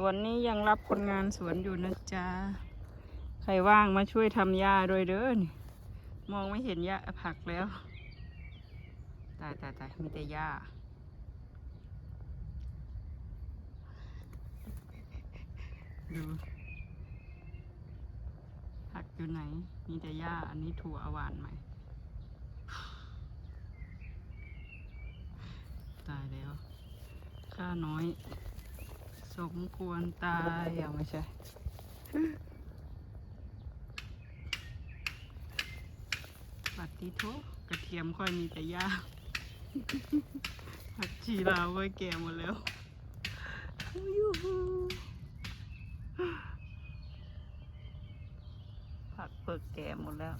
สวนนี้ยังรับคนงานสวนอยู่นะจ๊ะ ใครว่างมาช่วยทำหญ้าด้วยเด้อนมองไม่เห็นหญ้าผักแล้ว ตายตายตายมีแต่หญ้า ดูผักอยู่ไหน มีแต่หญ้า อันนี้ถั่วอาวานไหมตายแล้วข้าน้อย สมควรตายอย่างไม่ใช่ปัดติโทกระเทียมค่อยมีแต่หญ้าผักชีลาวก็แก่หมดแล้วยูฮูผักเปิกแก่หมดแล้ว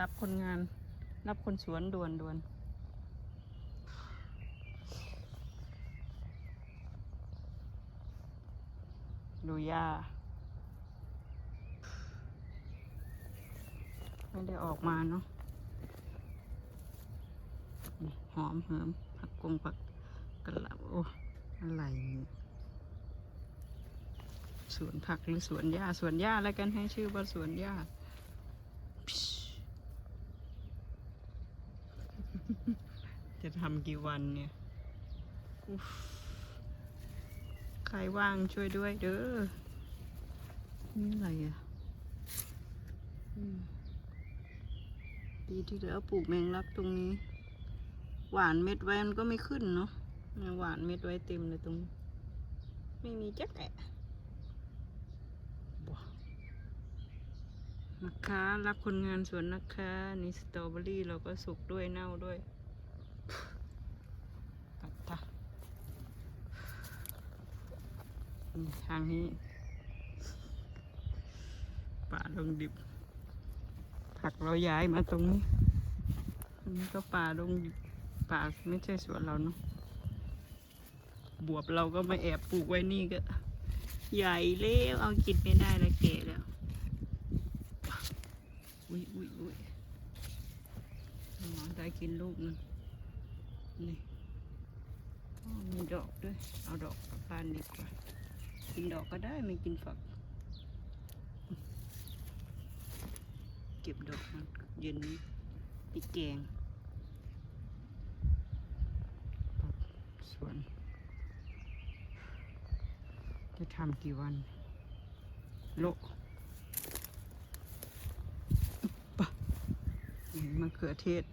รับคนงาน รับคนสวนด่วนด่วน ดูหญ้าไม่ได้ออกมาเนาะหอมเหิมผักกงผักกระหล่ำโอ้อะไรเนี่ยสวนผักหรือสวนหญ้าสวนหญ้าแล้วกันให้ชื่อว่าสวนหญ้าจะทำกี่วันเนี่ยอุ๊ฟใค รว่างช่วยด้วยเด้อ นี่อะไรอะอืมปีที่แล้วปลูกแมงลักตรงนี้ หวานเม็ดไว้มันก็ไม่ขึ้นเนาะเนี่ยหวานเม็ดไว้เต็มเลยตรงนี้ไม่มีจักแอะบ่นะคะรักคนงานสวนนะคะนี่สตรอเบอรี่เราก็สุกด้วยเน่าด้วยตัดตานี่ ทางนี้ป่าลงดิบ ผักเราย้ายมาตรงนี้อันนี้ก็ป่าดงดิบป่าไม่ใช่สวนเราเนาะบวบเราก็มาแอบปลูกไว้นี่ก็ ใหญ่เล้วเอากินไม่ได้แล้วเก๋แล้วอุ้ยอุ้ยอุ้ยหมอนได้กินลูกนึงนี่มีดอกด้วย เอาดอกกลับบ้านดีกว่า กินดอกก็ได้ไม่กินฝัก เก็บดอกมันเย็นนี้ไปแกงสวน จะทำกี่วัน โลปะนี่มะเขือเทศ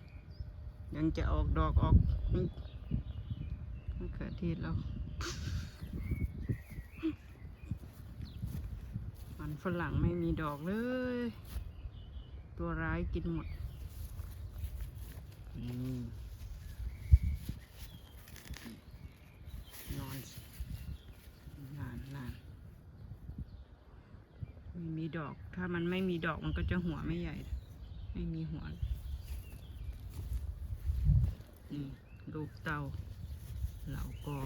ยังจะออกดอกออกนี่มะเขือเทศแล้ว มัน ฝรั่งไม่มีดอกเลย ตัวร้ายกินหมดนี่นอนสินานนานไม่มีดอก ถ้ามันไม่มีดอกมันก็จะหัวไม่ใหญ่ ไม่มีหัวนี่ลูกเต่าเหล่ากอ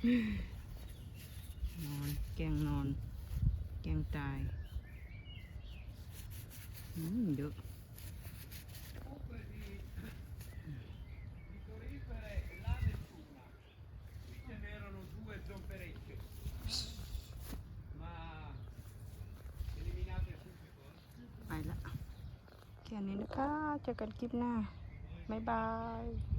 นอน แกงนอน แกงตายอืมเยอะไปละแค่นี้นะคะเจอกันคลิปหน้า บ๊ายบาย